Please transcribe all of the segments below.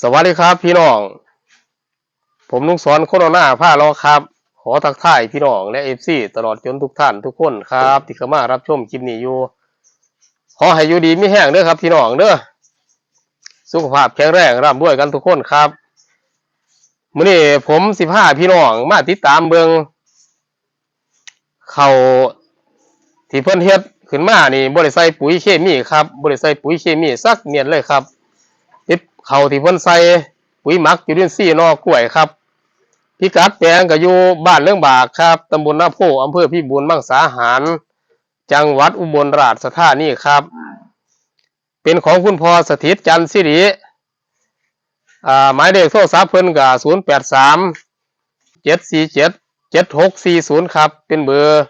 สวัสดีครับพี่น้อง ผมลุงสอนโคโรนาผ้าล้อครับ ขอทักทายพี่น้องและเอฟซีตลอดจนทุกท่านทุกคนครับ ที่เข้ามารับชมคลิปนี้อยู่ ขอให้อยู่ดีไม่แห้งเด้อครับ พี่น้องเด้อ สุขภาพแข็งแรงร่ำรวยกันทุกคนครับมื้อนี้ผมสิพาพี่น้องมาติดตามเบิงเขาที่เพิ่นเฮ็ดขึ้นมานี่บ่ได้ใส่ปุ๋ยเคมีครับบ่ได้ใส่ปุ๋ยเคมีสักเม็ดเลยครับ เขาที่เพิ่นใส่ปุ๋ยหมักจุลินทรีย์นอกล้วยครับ พิกัดแปลงก็อยู่บ้านเรื่องบากครับตำบลนาโพอำเภอพิบูลมังสาหาร จังหวัดอุบลราชธานีครับ เป็นของคุณพ่อสถิตจันทร์สิริอ่าหมายเลขโทรศัพท์เพิ่นก็ศูนย์แปดสามเจ็ดสี่เจ็ดเจ็ดหกสี่ศูนย์ครับ เป็นเบอร์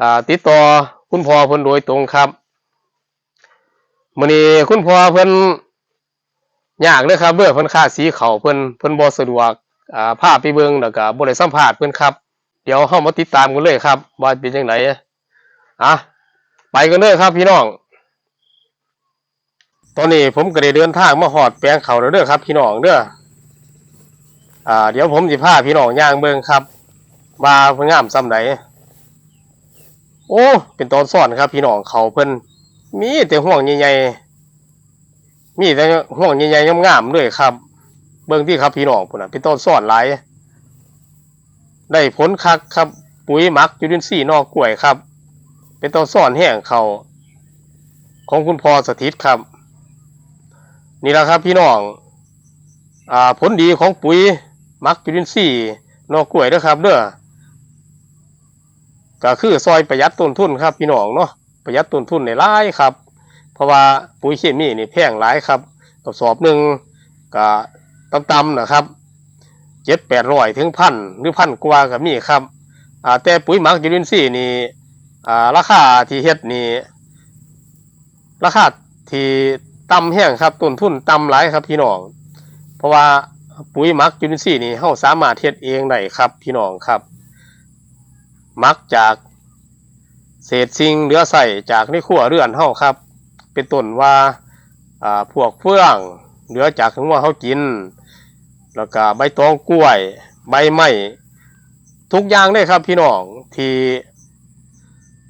อ่าติดต่อคุณพ่อเพิ่นโดยตรงครับมื้อนี้คุณพ่อเพิ่น ยากเลยครับเด้อเพิ่นค่าสีเขาเพิ่นเพิ่นบ่สะดวกอ่าพาไปเบิ่งแล้วก็บ่ได้สัมภาษณ์เพิ่นครับ เดี๋ยวเฮามาติดตามกันเลยครับ ว่าเป็นจังไดอะไปกันเลยครับพี่น้อง ตอนนี้ผมก็ได้เดินทางมาฮอดแปลงเขาแล้วเด้อครับพี่น้องเด้ออ่า เดี๋ยวผมสิพาพี่น้องย่างเบิ่งครับว่าเพิ่นงามส่ำใดโอ้ เป็นตอนซ่อนครับพี่น้องเขาเพิ่นมีแต่ห่วงใหญ่ๆ มีแต่ห่วงใหญ่ๆงามๆเลยครับ เบิ่งที่ครับพี่น้องพุ่นน่ะเป็นต้นซ่อนหลายได้ผลคักครับ ปุ๋ยหมักจุลินทรีย์นอกกล้วยครับ เป็นต้นซ่อนแห้งเขาของคุณพ่อสถิตครับ นี่แหละครับพี่น้องอ่าผลดีของปุ๋ยหมักจุลินทรีย์นอกกล้วยเด้อครับเด้อก็คือซอยประหยัดต้นทุนครับพี่น้องเนาะประหยัดต้นทุนในหลายครับ ราะว่าปุ๋ยเคมีนี่แพงหลายครับกระสอบหนึ่งก็ต่ำๆนะครับเจ็ดแปดร้อยถึงพันหรือพันกว่าก็มีครับแต่ปุ๋ยหมักจุลินทรีย์นี่ราคาที่เฮ็ดนี่ราคาที่ต่ำแห้งครับต้นทุนต่ำหลายครับพี่น้อง เพราะว่าปุ๋ยหมักจุลินทรีย์นี่เฮาสามารถเฮ็ดเองได้ครับพี่น้องครับหมักจากเศษสิ่งเหลือใส่จากในครัวเรือนเฮาครับ เป็นต้นว่าอ่าพวกเฟื่องเหลือจากถึงว่าเขากิน แล้วก็ใบตองกล้วย ใบไม้ทุกอย่างเลยครับพี่น้องที่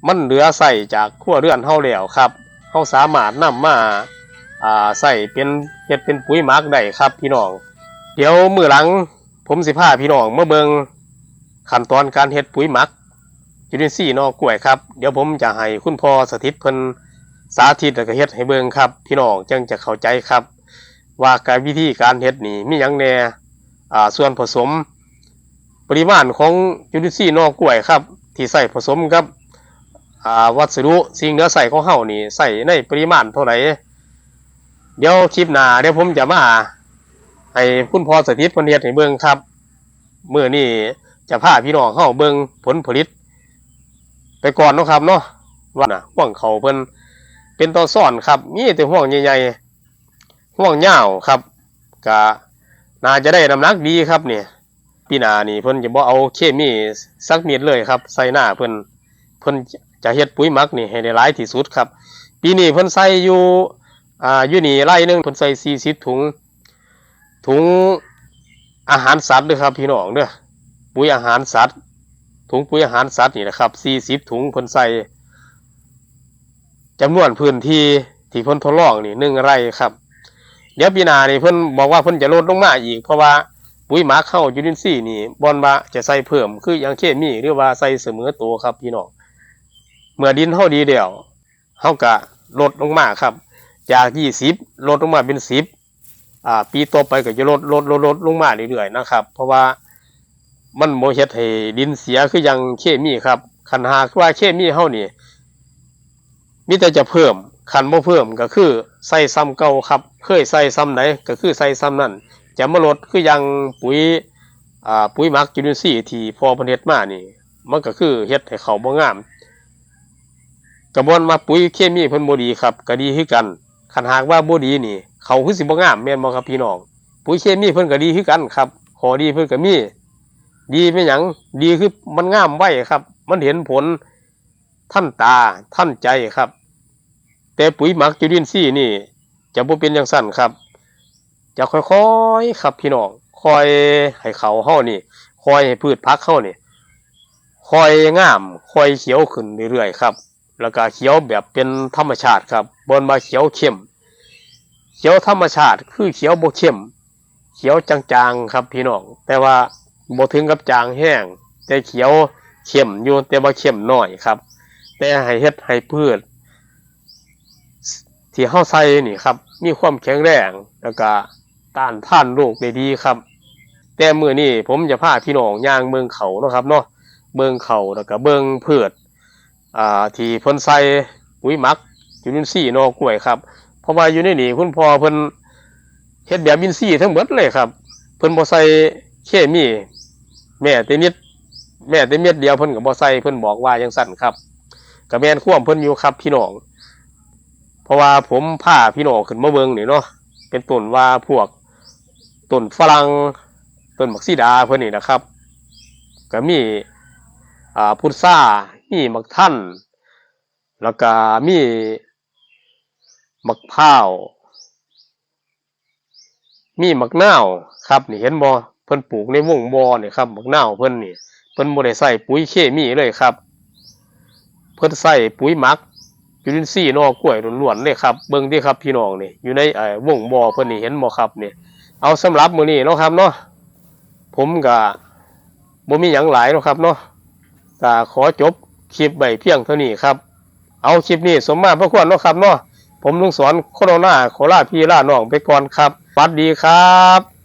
มันเหลือใส่จากครัวเรือนเฮาแล้วครับเฮาสามารถนำมาอ่าใส่เป็นเฮ็ดเป็นปุ๋ยหมักได้ครับพี่น้อง เดี๋ยวมื้อหลังผมสิพาพี่น้องมาเบิงขั้นตอนการเฮ็ดปุ๋ยหมักจุลินทรีย์นอกล้วยครับ เดี๋ยวผมจะให้คุณพ่อสถิตเพิ่น สาธิตแล้วก็เฮ็ดให้เบิ่งครับ พี่น้องจึงจะเข้าใจครับ ว่าการวิธีการเฮ็ดนี่มีหยังแน่อ่าส่วนผสม ปริมาณของจุลินทรีย์นอกกล้วยครับ ที่ใส่ผสมกับอ่าวัสดุสิ่งเหลือใส่ของเฮานี่ใส่ในปริมาณเท่าไหร่เดี๋ยวคลิปหน้าเดี๋ยวผมจะมาให้คุณพ่อสถิตเพิ่นเฮ็ดให้เบิ่งครับเมื้อนี้จะพาพี่น้องเฮาเบิ่งผลผลิต ไปก่อนเนาะครับเนาะว่าน่ะห่วงเขาเพิ่น เป็นตัวซ่อนครับมีแต่ห่วงใหญ่ๆห่วงยาวครับก็น่าจะได้น้ำหนักดีครับเนี่ยปีนานี่เพิ่นจะบ่เอาเคมีสักเม็ดเลยครับ ใส่หน้าเพิ่นเพิ่นจะเฮ็ดปุ๋ยมักนี่ให้ได้หลายที่สุดครับ ปีนี้เพิ่นใส่อยู่อ่าอยู่นี่ไร่หนึงเพิ่นใส่40ถุง ถุงอาหารสัตว์ด้อครับพี่น้องเด้อปุ๋ยอาหารสัตว์ถุงปุ๋ยอาหารสัตว์นี่นะครับ40ถุงเพิ่นใส่ จำนวนพื้นที่ที่เพิ่นทดลองนี่หนึ่งไร่ครับ เดี๋ยวปีหน้านี่เพิ่นบอกว่าเพิ่นจะลดลงมาอีก เพราะว่าปุ๋ยหมักเข้าจุลินทรีย์นี่บอนว่าจะใส่เพิ่มคือย่างเคมีหรือว่าใส่เสมอตัวครับพี่น้องเมื่อดินเฮาดีเดียวเฮาก็ลดลงมาครับ จาก20ลดลงมาเป็น10อ่าปีต่อไปก็จะลดลดลดลดลงมาเรื่อยๆนะครับ เพราะว่ามันบ่เฮ็ดให้ดินเสียคือย่างเคมีครับคันหากว่าเคมีเฮานี่ มิแต่จะเพิ่มคันบ่เพิ่มก็คือใส่ซ้ำเก่าครับ เคยใส่ซ้ำไหนก็คือใส่ซ้ำนั่นจะมาลดคือยังปุ๋ยอ่าปุ๋ยหมักจุลินทรีย์ที่พอพิ่นเฮ็ดมานี่ มันก็คือเฮ็ดให้เขาบ่งาม กระบวนมาปุ๋ยเคมีเพิ่นบ่ดีครับก็ดีคือกันคันหากว่าบ่ดีนี่ เขาคือสิบ่งามแม่นบ่ครับพี่น้องปุ๋ยเคมีเพิ่นก็ดีคือกันครับขอดีเพิ่นก็มีดีเป็นหยังดีคือมันงามไวครับ มันเห็นผลท่านตาท่านใจครับ แต่ปุ๋ยหมักจุลินทรีย์นี่ จะบ่เป็นอย่างสั้นครับ จะค่อยๆครับพี่น้องคอยให้เขาเฮานี่คอยให้พืชพักเฮานี่คอยงามคอยเขียวขึ้นเรื่อยๆครับ แล้วก็เขียวแบบเป็นธรรมชาติครับบนมาเขียวเข้ม เขียวธรรมชาติ คือเขียวบ่เข้ม เขียวจางๆครับพี่น้องแต่ว่าบ่ถึงกับจางแห้ง แต่เขียวเข้มอยู่แต่บ่เข้มน้อยครับ แต่ให้เฮ็ดให้พืช ที่เฮาใส่นี่ครับ มีความแข็งแรงแล้วก็ต้านท่านโรคได้ดีครับ แต่มื้อนี้ผมจะพาพี่น้องย่างเมืองเขาเนาะครับเนาะเมืองเขาแล้วก็เบิ่งพืชอ่าที่เพิ่นใส่ปุ๋ยหมักจุลินทรีย์นอกล้วยครับเพราะว่าอยู่ในนี่คุณพ่อเพิ่นเฮ็ดแบบอินทรีย์ทั้งหมดเลยครับ เพิ่นบ่ใส่เคมี แม้แต่นิดแม้แต่เม็ดเดียวเพิ่นก็บ่ใส่เพิ่นบอกว่าจังซั่นครับก็แม่นควมเพิ่นอยู่ครับพี่น้อง ราะว่าผมพาพี่น้องขึ้นมาเบิงนี่เนาะเป็นต้นว่าพวกต้นฝรั่งต้นมักซีดาเพิ่อนนี่นะครับ ก็มีอ่าพุทรามีมักท่านแล้วก็มีมักพร้าว มีมักนาวครับนี่เห็นบ่เพิ่นปลูกในวงบ่อนี่ครับมักนาวเพิ่นนี่เพิ่นบ่ได้ใส่ปุ๋ยเคมีเลยครับ เพิ่นใส่ปุ๋ยหมัก จุลินทรีย์นอกล้วยล้วนๆเลยครับเบิ่งดิครับพี่น้องนี่อยู่ในเอ่อวงบ่อเพิ่นนี่เห็นบ่ครับนี่เอาสำหรับมื้อนี้เนาะครับเนาะผมก็บ่มีหยังหลายเนาะครับเนาะก็ขอจบคลิปไว้เพียงเท่านี้ครับ เอาคลิปนี้สมมาพระควรเนาะครับเนาะผมลุงสอนโคโรนาโคราพี่ล่าน้องไปก่อนครับสวัสดีครับ